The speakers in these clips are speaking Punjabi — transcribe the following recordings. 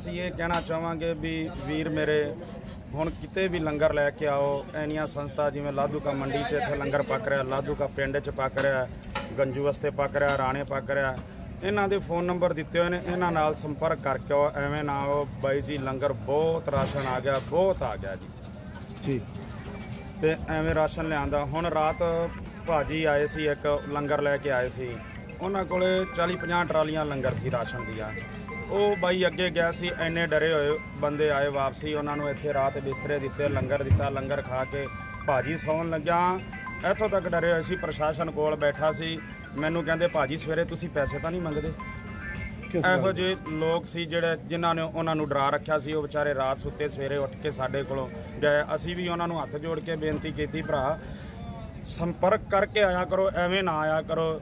ਅਸੀਂ ਇਹ ਕਹਿਣਾ ਚਾਹਾਂਗੇ ਵੀ ਵੀਰ ਮੇਰੇ ਹੁਣ ਕਿਤੇ ਵੀ ਲੰਗਰ ਲੈ ਕੇ ਆਓ ਐਨੀਆਂ ਸੰਸਥਾ ਜਿਵੇਂ ਲਾਧੂਕਾ ਮੰਡੀ 'ਚ ਇੱਥੇ ਲੰਗਰ ਪੱਕ ਰਿਹਾ ਲਾਧੂਕਾ ਪਿੰਡ 'ਚ ਪੱਕ ਰਿਹਾ ਗੰਜੂ ਵਸਤੇ ਪੱਕ ਰਿਹਾ ਰਾਣੇ ਪੱਕ ਰਿਹਾ ਇਹਨਾਂ ਦੇ ਫੋਨ ਨੰਬਰ ਦਿੱਤੇ ਹੋਏ ਨੇ ਇਹਨਾਂ ਨਾਲ ਸੰਪਰਕ ਕਰਕੇ ਆਓ ਐਵੇਂ ਨਾ ਆਓ ਬਾਈ ਜੀ ਲੰਗਰ ਬਹੁਤ ਰਾਸ਼ਨ ਆ ਗਿਆ ਬਹੁਤ ਆ ਗਿਆ ਜੀ। ਜੀ। ਤੇ ਐਵੇਂ ਰਾਸ਼ਨ ਲਿਆਂਦਾ ਹੁਣ ਰਾਤ ਭਾਜੀ ਆਏ ਸੀ ਇੱਕ ਲੰਗਰ ਲੈ ਕੇ ਆਏ ਸੀ ਉਹਨਾਂ ਕੋਲੇ 40 50 ਟਰਾਲੀਆਂ ਲੰਗਰ ਸੀ ਰਾਸ਼ਨ ਦੀਆਂ। ਉਹ ਬਾਈ ਅੱਗੇ ਗਿਆ ਸੀ ਐਨੇ ਡਰੇ ਹੋਏ ਬੰਦੇ ਆਏ ਵਾਪਸੀ ਉਹਨਾਂ ਨੂੰ ਇੱਥੇ ਰਾਤ ਬਿਸਤਰੇ ਦਿੱਤੇ ਲੰਗਰ ਦਿੱਤਾ ਲੰਗਰ ਖਾ ਕੇ ਭਾਜੀ ਸੌਣ ਲੱਗਿਆ। ਇੱਥੋਂ ਤੱਕ ਡਰੇ ਹੋਏ ਸੀ ਪ੍ਰਸ਼ਾਸਨ ਕੋਲ ਬੈਠਾ ਸੀ। ਮੈਨੂੰ ਕਹਿੰਦੇ ਭਾਜੀ ਸਵੇਰੇ ਤੁਸੀਂ ਪੈਸੇ ਤਾਂ ਨਹੀਂ ਮੰਗਦੇ? ਇਹੋ ਜਿਹੇ ਲੋਕ ਸੀ ਜਿਹੜੇ ਜਿਨ੍ਹਾਂ ਨੇ ਉਹਨਾਂ ਨੂੰ ਡਰਾ ਰੱਖਿਆ ਸੀ। ਉਹ ਵਿਚਾਰੇ ਰਾਤ ਸੁੱਤੇ ਸਵੇਰੇ ਉੱਠ ਕੇ ਸਾਡੇ ਕੋਲੋਂ ਗਏ। ਅਸੀਂ ਵੀ ਉਹਨਾਂ ਨੂੰ ਹੱਥ ਜੋੜ ਕੇ ਬੇਨਤੀ ਕੀਤੀ ਭਰਾ ਸੰਪਰਕ ਕਰਕੇ ਆਇਆ ਕਰੋ ਐਵੇਂ ਨਾ ਆਇਆ ਕਰੋ।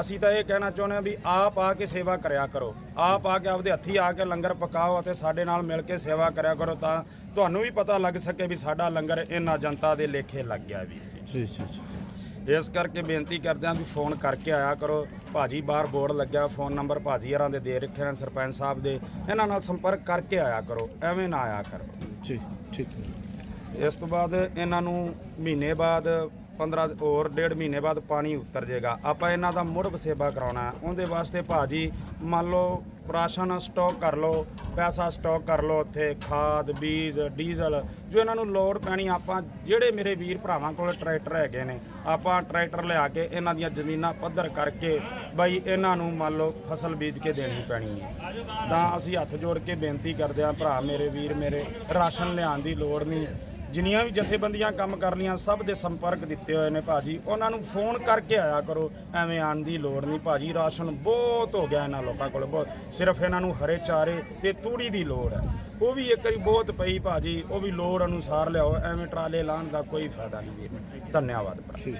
ਅਸੀਂ ਤਾਂ ਇਹ ਕਹਿਣਾ ਚਾਹੁੰਦੇ ਹਾਂ ਵੀ ਆਪ ਆ ਕੇ ਸੇਵਾ ਕਰਿਆ ਕਰੋ। ਆਪ ਆ ਕੇ ਆਪਦੇ ਹੱਥੀ ਆ ਕੇ ਲੰਗਰ ਪਕਾਓ ਅਤੇ ਸਾਡੇ ਨਾਲ ਮਿਲ ਕੇ ਸੇਵਾ ਕਰਿਆ ਕਰੋ ਤਾਂ ਤੁਹਾਨੂੰ ਵੀ ਪਤਾ ਲੱਗ ਸਕੇ ਵੀ ਸਾਡਾ ਲੰਗਰ ਇਹਨਾਂ ਜਨਤਾ ਦੇ ਲੇਖੇ ਲੱਗ ਗਿਆ ਵੀ ਜੀ ਜੀ ਜੀ। ਇਸ ਕਰਕੇ ਬੇਨਤੀ ਕਰਦੇ ਹਾਂ ਵੀ ਫੋਨ ਕਰਕੇ ਆਇਆ ਕਰੋ। ਭਾਜੀ ਬਾਹਰ ਬੋਰਡ ਲੱਗਿਆ ਫੋਨ ਨੰਬਰ ਭਾਜੀ ਹਰਾਂ ਦੇ ਦੇ ਰੱਖੇ ਨੇ ਸਰਪੰਚ ਸਾਹਿਬ ਦੇ। ਇਹਨਾਂ ਨਾਲ ਸੰਪਰਕ ਕਰਕੇ ਆਇਆ ਕਰੋ ਐਵੇਂ ਨਾ ਆਇਆ ਕਰੋ। ਜੀ ਠੀਕ ਇਸ ਤੋਂ ਬਾਅਦ ਇਹਨਾਂ ਨੂੰ ਮਹੀਨੇ ਬਾਅਦ 15 ਹੋਰ ਡੇਢ ਮਹੀਨੇ ਬਾਅਦ ਪਾਣੀ ਉਤਰ ਜਾਏਗਾ। ਆਪਾਂ ਇਹਨਾਂ ਦਾ ਮੁੜ ਵਸੇਬਾ ਕਰਾਉਣਾ ਉਹਦੇ ਵਾਸਤੇ ਭਾਜੀ ਮੰਨ ਲਓ ਰਾਸ਼ਨ ਸਟਾਕ ਕਰ ਲਓ, ਪੈਸਾ ਸਟਾਕ ਕਰ ਲਓ ਉੱਥੇ, ਖਾਦ, ਬੀਜ, ਡੀਜ਼ਲ, ਜੋ ਇਹਨਾਂ ਨੂੰ ਲੋੜ ਪੈਣੀ, ਆਪਾਂ ਜਿਹੜੇ ਮੇਰੇ ਵੀਰ ਭਰਾਵਾਂ ਕੋਲ ਟਰੈਕਟਰ ਹੈਗੇ ਨੇ, ਆਪਾਂ ਟਰੈਕਟਰ ਲਿਆ ਕੇ ਇਹਨਾਂ ਦੀਆਂ ਜ਼ਮੀਨਾਂ ਪੱਧਰ ਕਰਕੇ ਬਈ ਇਹਨਾਂ ਨੂੰ ਮੰਨ ਲਓ ਫਸਲ ਬੀਜ ਕੇ ਦੇਣੀ ਪੈਣੀ ਹੈ। ਤਾਂ ਅਸੀਂ ਹੱਥ ਜੋੜ ਕੇ ਬੇਨਤੀ ਕਰਦੇ ਹਾਂ, ਭਰਾ ਮੇਰੇ, ਵੀਰ ਮੇਰੇ, ਰਾਸ਼ਨ ਲਿਆਉਣ ਦੀ ਲੋੜ ਨਹੀਂ। ਜਿੰਨੀਆਂ ਵੀ ਜਥੇਬੰਦੀਆਂ ਕੰਮ ਕਰ ਲੀਆਂ ਸਭ ਦੇ ਸੰਪਰਕ ਦਿੱਤੇ ਹੋਏ ਨੇ ਭਾਜੀ। ਉਹਨਾਂ ਨੂੰ ਫੋਨ ਕਰਕੇ ਆਇਆ ਕਰੋ। ਐਵੇਂ ਆਉਣ ਦੀ ਲੋੜ ਨਹੀਂ ਭਾਜੀ। ਰਾਸ਼ਨ ਬਹੁਤ ਹੋ ਗਿਆ ਇਹਨਾਂ ਲੋਕਾਂ ਕੋਲ। ਬਹੁਤ। ਸਿਰਫ ਇਹਨਾਂ ਨੂੰ ਹਰੇ ਚਾਰੇ ਤੇ ਤੂੜੀ ਦੀ ਲੋੜ ਹੈ। ਉਹ ਵੀ ਇੱਕ ਵਾਰੀ ਬਹੁਤ ਪਈ ਭਾਜੀ। ਉਹ ਵੀ ਲੋੜ ਅਨੁਸਾਰ ਲਿਆਓ। ਐਵੇਂ ਟਰਾਲੇ ਲਾਉਣ ਦਾ ਕੋਈ ਫਾਇਦਾ ਨਹੀਂ ਵੀਰ ਧੰਨਵਾਦ। ਭਰਾ ਠੀਕ।